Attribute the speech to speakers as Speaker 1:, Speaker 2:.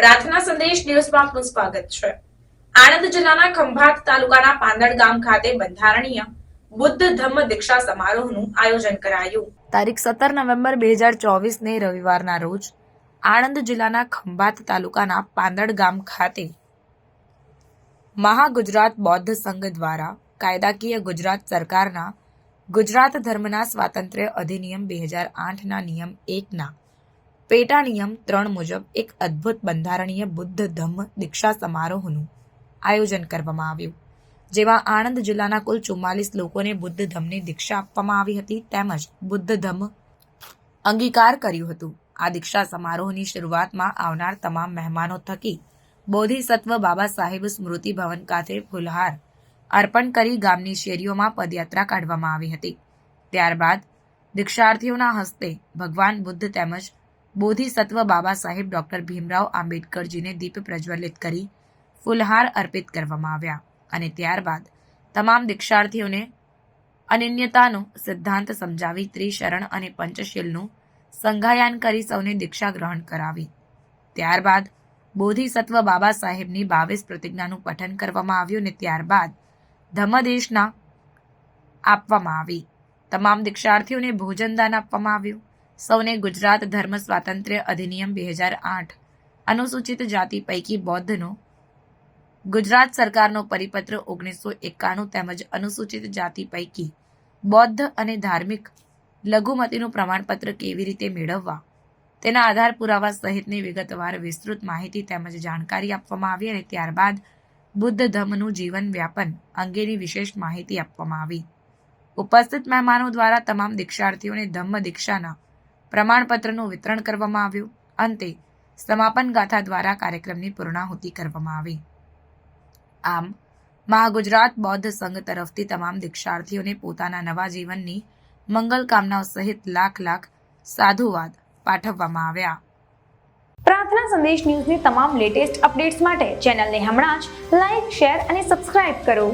Speaker 1: પ્રાર્થના સંદેશ ન્યૂઝમાં આપનું સ્વાગત છે. આણંદ જિલ્લાના ખંભાત તાલુકાના પાંદડ ગામ ખાતે બંધારણીય બુદ્ધ ધમ્મ દીક્ષા સમારોહનું આયોજન કરાયું. તારીખ સત્તર નવેમ્બર બે હજાર ચોવીસને રવિવારના રોજ આણંદ જિલ્લાના ખંભાત તાલુકાના પાંદડ ગામ ખાતે મહાગુજરાત બૌદ્ધ સંઘ દ્વારા કાયદાકીય ગુજરાત સરકારના ગુજરાત ધર્મના સ્વાતંત્ર્ય અધિનિયમ બે હજાર આઠના નિયમ એકના પેટા નિયમ ત્રણ મુજબ એક અદ્ભુત બંધારણીય બુદ્ધ ધમ્મ દીક્ષા સમારોહનું આયોજન કરવામાં આવ્યું. જેમાં આણંદ જિલ્લાના કુલ ચુમ્માલીસ લોકોને બુદ્ધ ધમ્મની દીક્ષા આપવામાં આવી હતી તેમજ બુદ્ધ ધમ્મ અંગીકાર કર્યું હતું. આ દીક્ષા સમારોહની શરૂઆતમાં આવનાર તમામ મહેમાનો થકી બોધિસત્વ બાબા સાહેબ સ્મૃતિ ભવન ખાતે ફુલહાર અર્પણ કરી ગામની શેરીઓમાં પદયાત્રા કાઢવામાં આવી હતી. ત્યારબાદ દીક્ષાર્થીઓના હસ્તે ભગવાન બુદ્ધ તેમજ બોધિસત્વ બાબા સાહેબ ડોક્ટર ભીમરાવ આંબેડકરજીને દીપ પ્રજ્વલિત કરી ફુલહાર અર્પિત કરવામાં આવ્યા અને ત્યારબાદ તમામ દીક્ષાર્થીઓને અનન્યતાનો સિદ્ધાંત સમજાવી ત્રિશરણ અને પંચશીલનું સંઘાયાન કરી સૌને દીક્ષા ગ્રહણ કરાવી. ત્યારબાદ બોધિસત્વ બાબા સાહેબની બાવીસ પ્રતિજ્ઞાનું પઠન કરવામાં આવ્યું અને ત્યારબાદ ધમ્મદેશના આપવામાં આવી. તમામ દીક્ષાર્થીઓને ભોજનદાન આપવામાં આવ્યું. સૌને ગુજરાત ધર્મ સ્વાતંત્ર્ય અધિનિયમ બે હજાર આઠ અનુસૂચિત જાતિ પૈકી બૌદ્ધનો ગુજરાત સરકારનો પરિપત્ર ઓગણીસો એકાણું તેમજ અનુસૂચિત જાતિ પૈકી બૌદ્ધ અને ધાર્મિક લઘુમતીનું પ્રમાણપત્ર કેવી રીતે મેળવવા તેના આધાર પુરાવા સહિતની વિગતવાર વિસ્તૃત માહિતી તેમજ જાણકારી આપવામાં આવી અને ત્યારબાદ બુદ્ધ ધર્મનું જીવન વ્યાપન અંગેની વિશેષ માહિતી આપવામાં આવી. ઉપસ્થિત મહેમાનો દ્વારા તમામ દીક્ષાર્થીઓને ધમ્મ દીક્ષાના પ્રમાણપત્રનું વિતરણ કરવામાં આવ્યું. અંતે સમાપન ગાથા દ્વારા કાર્યક્રમની પૂર્ણાહુતિ કરવામાં આવી. આમ, મહાગુજરાત બૌદ્ધ સંઘ તરફથી તમામ દીક્ષાર્થીઓને પોતાના નવા જીવનની મંગલ કામનાઓ સહિત લાખ લાખ સાધુવાદ પાઠવવામાં આવ્યા.
Speaker 2: પ્રાર્થના સંદેશ ન્યૂઝની તમામ લેટેસ્ટ અપડેટ્સ માટે ચેનલને હમણાં જ લાઇક શેર અને સબસ્ક્રાઇબ કરો.